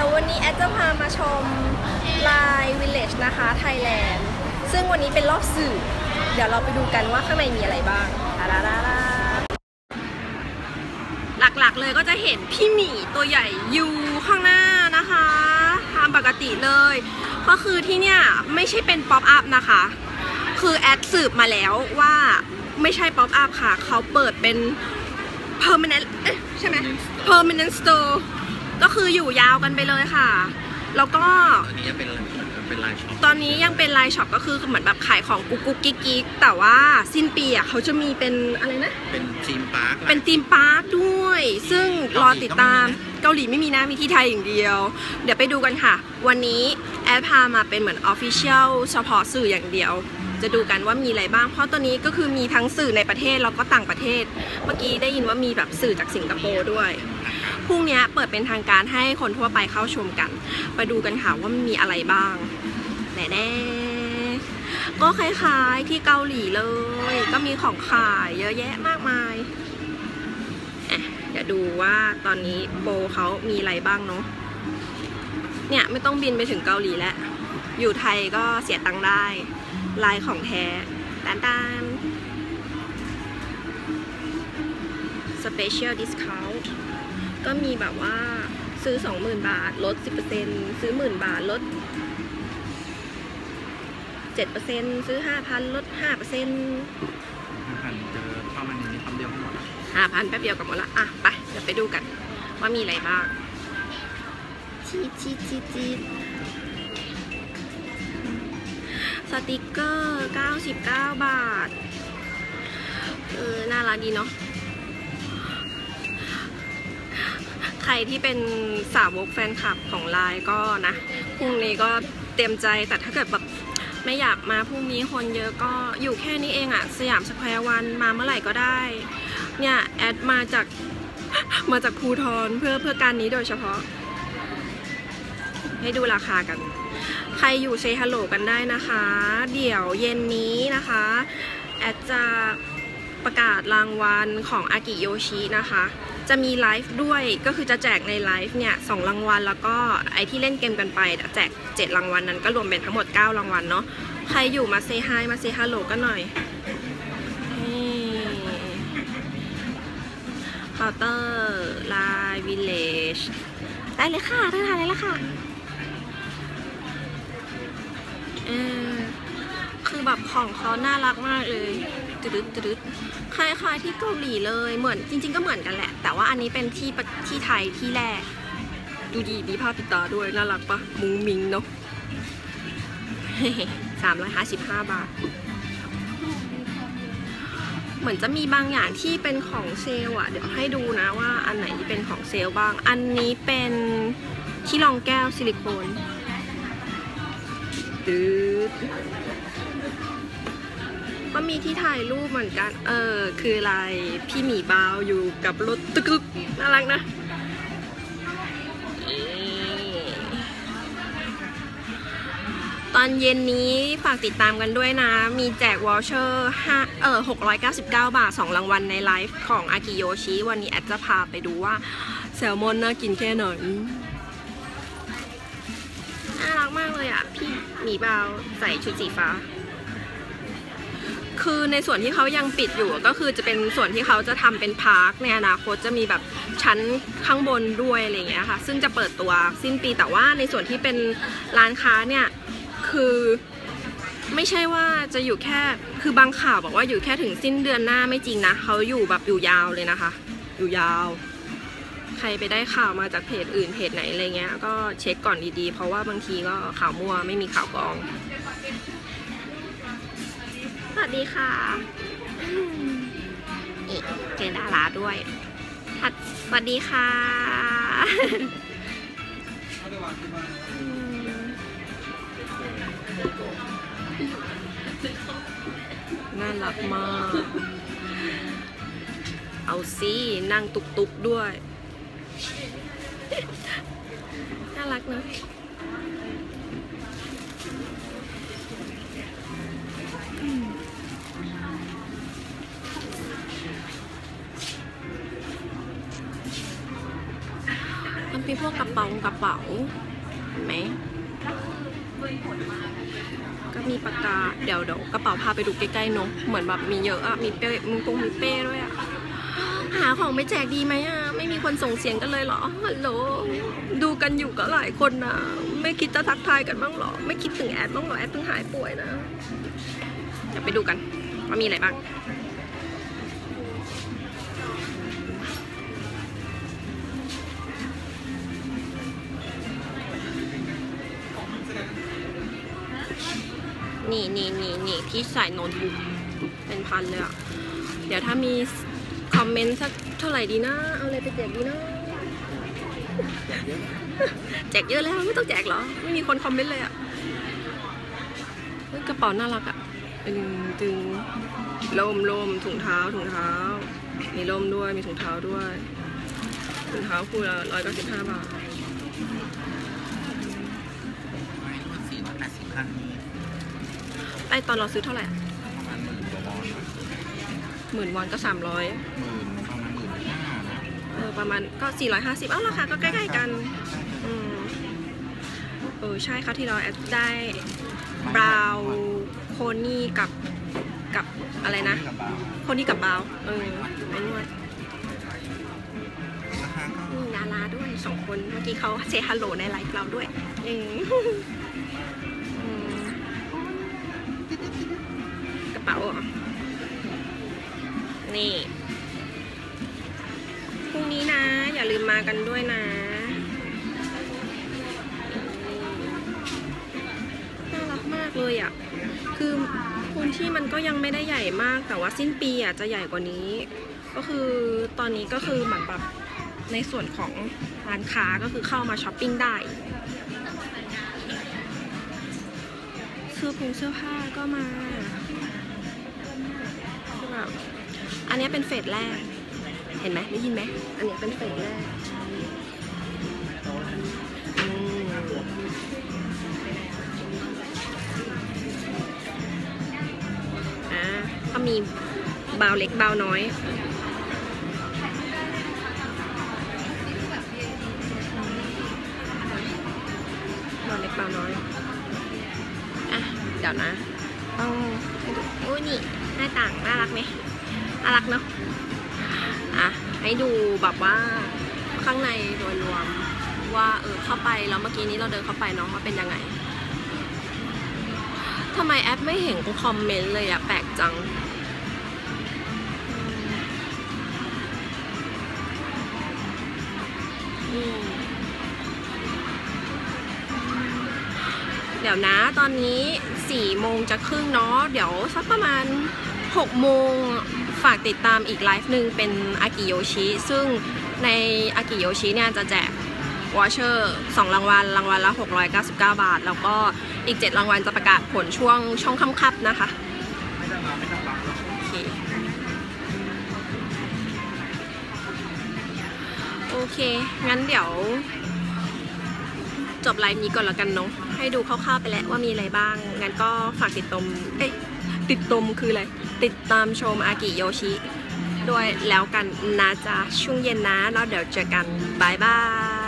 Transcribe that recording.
ดี๋ยววันนี้แอดจะพามาชมลายวิลเลจนะคะไทยแลนด์ ซึ่งวันนี้เป็นรอบสื่อ เดี๋ยวเราไปดูกันว่าข้างในมีอะไรบ้างตาดาดาดาหลักๆเลยก็จะเห็นพี่หมีตัวใหญ่อยู่ข้างหน้านะคะตามปกติเลย ก็คือที่เนี่ยไม่ใช่เป็นป๊อปอัพนะคะ คือแอดสืบมาแล้วว่าไม่ใช่ป๊อปอัพค่ะ เขาเปิดเป็น permanent ใช่ไหม permanent store ก็คืออยู่ยาวกันไปเลยค่ะ แล้วก็ตอนนี้จะเป็นเป็นลายช็อปตอนนี้ยังเป็นไลน์ช็อปก็คือเหมือนแบบขายของกุ๊กกุ๊กกิ๊กกิ๊กแต่ว่าสิ้นปีอะเขาจะมีเป็นอะไรนะ เป็นทีมพาร์คเป็นธีมปาร์คด้วย ซึ่งรอติดตามเกาหลีไม่มีนะมีที่ไทยอย่างเดียว เดี๋ยวไปดูกันค่ะ วันนี้แอดพามาเป็นเหมือน Official เฉพาะสื่ออย่างเดียว จะดูกันว่ามีอะไรบ้าง เพราะตัวนี้ก็คือมีทั้งสื่อในประเทศแล้วก็ต่างประเทศ เมื่อกี้ได้ยินว่ามีแบบสื่อจากสิงคโปร์ด้วย พรุ่งนี้เปิดเป็นทางการให้คนทั่วไปเข้าชมกัน ไปดูกันค่ะว่ามันมีอะไรบ้างแน่ๆก็คล้ายๆที่เกาหลีเลย ก็มีของขายเยอะแยะมากมายอะเดี๋ยวดูว่าตอนนี้โบเขามีอะไรบ้างเนาะเนี่ยไม่ต้องบินไปถึงเกาหลีแล้ว อยู่ไทยก็เสียตังค์ได้ ลายของแท้ตานตานสเก็มีแบบว่าซื้อ 20,000 บาท ลด 10%ซื้อหมื่นบาท ลด 7%ซื้อ 5,000 ลด5%หันเจอเข้ามาในนี้คำเดียวหมด5,000 แป๊บเดียวกับหมดละ อะ ไป เดี๋ยวไปดูกัน ว่ามีอะไรบ้างชีดชีดชีดชีดสติกเกอร์ 99 บาท เออ น่ารักดีเนาะ ใครที่เป็นสาวกแฟนคลับของไลน์ก็นะพรุ่งนี้ก็เตรียมใจแต่ถ้าเกิดแบบไม่อยากมาพรุ่งนี้คนเยอะก็อยู่แค่นี้เองอะสยามสแควร์วันมาเมื่อไหร่ก็ได้ เนี่ย แอดมาจากมาจากภูทรเพื่อเพื่อการนี้โดยเฉพาะ ให้ดูราคากัน ใครอยู่เซฮัลโหลกันได้นะคะ เดี๋ยวเย็นนี้นะคะ แอดจะ ประกาศรางวัลของอากิโยชินะคะ จะมีไลฟ์ด้วยก็คือจะแจกในไลฟ์เนี่ยสองรางวัลแล้วก็ไอที่เล่นเกมกันไปแจกเจ็ดรางวัลนั้นก็รวมเป็นทั้งหมด 9 รางวัลเนาะใครอยู่มาเซฮายมาเซฮัลโหลกันหน่อยเคาน์เตอร์ไลน์วิลเลจได้เลยค่ะได้ทานเลยละค่ะเออคือแบบของเขาน่ารักมากเลย ตึ๊ดตึ๊ดคล้ายๆที่เกาหลีเลยเหมือนจริง ๆ ก็เหมือนกันแหละ แต่ว่าอันนี้เป็นที่ที่ไทยที่แรก ดูดีมีผ้าปิดตาด้วยน่ารักปะมุ้งมิงเนาะสามร้อยห้าสิบห้าบาท เหมือนจะมีบางอย่างที่เป็นของเซลล์อะเดี๋ยวให้ดูนะว่าอันไหนที่เป็นของเซลล์บ้าง อันนี้เป็นที่รองแก้วซิลิโคนตืด ก็มีที่ถ่ายรูปเหมือนกัน เออ คืออะไร พี่หมีบาวอยู่กับรถตึกๆน่ารักนะตอนเย็นนี้ฝากติดตามกันด้วยนะ มีแจกวอลเชอร์5เออ699 บาท 2 รางวัลในไลฟ์ของอากิโยชิ วันนี้แอดจะพาไปดูว่าแซลมอนน่ากินแค่ไหนน่ารักมากเลยอะ พี่หมีบาวใส่ชุดสีฟ้า คือในส่วนที่เขายังปิดอยู่ก็คือจะเป็นส่วนที่เขาจะทำเป็นพาร์คในอนาคตจะมีแบบชั้นข้างบนด้วยอะไรอย่างเงี้ยค่ะ ซึ่งจะเปิดตัวสิ้นปีแต่ว่าในส่วนที่เป็นร้านค้าเนี่ยคือไม่ใช่ว่าจะอยู่แค่คือบางข่าวบอกว่าอยู่แค่ถึงสิ้นเดือนหน้าไม่จริงนะเขาอยู่แบบอยู่ยาวเลยนะคะ อยู่ยาว ใครไปได้ข่าวมาจากเพจอื่นเพจไหนอะไรเงี้ยก็เช็คก่อนดีๆ เพราะว่าบางทีก็ข่าวมั่วไม่มีข่าวกอง สวัสดีค่ะนี่เจอดาราด้วยฮัดสวัสดีค่ะ น่ารักมาก เอาสินั่งตุกๆด้วย น่ารักเนอะ มีพวกกระเป๋ากระเป๋าเห็นไหมก็มีปากกาเดี๋ยวเดี๋ยวกระเป๋าพาไปดูใกล้ๆเนอะเหมือนแบบมีเยอะอะมีเป้มีปงมีเป้ด้วยอะหาของไปแจกดีไหมอะไม่มีคนส่งเสียงกันเลยเหรอฮัลโหลดูกันอยู่ก็หลายคนนะไม่คิดจะทักทายกันบ้างเหรอ ไม่คิดถึงแอดบ้างเหรอแอดเพิ่งหายป่วยนะเดี๋ยวไปดูกันว่ามีอะไรบ้าง นี่นี่นี่นี่ที่ใส่โน้ตบุ๊กเป็นพันเลยอะเดี๋ยวถ้ามีคอมเมนต์สักเท่าไหร่ดีนะ เอาอะไรไปแจกดีนะ แจกเยอะแล้วไม่ต้องแจกเหรอ ไม่มีคนคอมเมนต์เลยอะเฮ้ยกระเป๋าน่ารักอะตึงตึงลมลมถุงเท้าถุงเท้า มีลมด้วยมีถุงเท้าด้วยถุงเท้าคู่ละร้อยเก้าสิบห้าบาทไม้รวดสี่ร้อยแปดสิบพันมีไอตอนเราซื้อเท่าไหร่ประมาณหมื่นกว่าบอลนะหมื่นวอนก็สามร้อยหมื่นประมาณหมื่นห้านะเออประมาณก็450เอ้าราคาก็ใกล้ๆกันอืมเออใช่ค่ะที่เราแอดได้บราวโคนี่กับกับอะไรนะ กับบาร์โคนี่กับบราวเออไปนวดราคาก็ นี่ดาราด้วยสองคน เมื่อกี้เขาเซฮัลโหลในไลฟ์เราด้วยอืม ป๋านี่ พรุ่งนี้นะ อย่าลืมมากันด้วยนะน่ารักมากเลยอะ คือพื้นที่มันก็ยังไม่ได้ใหญ่มาก แต่ว่าสิ้นปีอะจะใหญ่กว่านี้ ก็คือตอนนี้ก็คือเหมือนแบบในส่วนของร้านค้าก็คือเข้ามาช้อปปิ้งได้เสื้อผงเสื้อผ้าก็มา นนี้เป็นเฟสแรก เห็นไหมได้ยินไหม อันนี้เป็นเฟสแรกอืมอ่าก็มีเบาเล็กเบาน้อยเบาเล็กเบาน้อย อะ เดี๋ยวนะต้องให้ดูโอ้นี่หน้าต่างน่ารักไหม น่ารักเนาะอะให้ดูแบบว่าข้างในโดยรวมว่าเออเข้าไปแล้วเมื่อกี้นี้เราเดินเข้าไปเนาะว่าเป็นยังไงทำไมแอปไม่เห็นคอมเมนต์เลยอะแปลกจังเดี๋ยวนะตอนนี้สี่โมงจะครึ่งเนาะเดี๋ยวสักประมาณหกโมง ฝากติดตามอีกไลฟ์หนึ่งเป็นอากิโยชิ ซึ่งในอากิโยชิเนี่ยจะแจกวอเชอร์สองรางวัล รางวัลละ 699 บาท แล้วก็อีก 7 รางวัลจะประกาศผลช่วงช่องค่ำๆนะคะโอเค งั้นเดี๋ยว จบไลฟ์นี้ก่อนแล้วกันเนาะให้ดูคร่าวๆไปแล้วว่ามีอะไรบ้าง งั้นก็ฝากติดตมเอ้ ติดตมคืออะไร ติดตามชมอากิโยชิ ด้วยแล้วกันนะจ๊ะช่วงเย็นนะ แล้วเดี๋ยวเจอกันบายบาย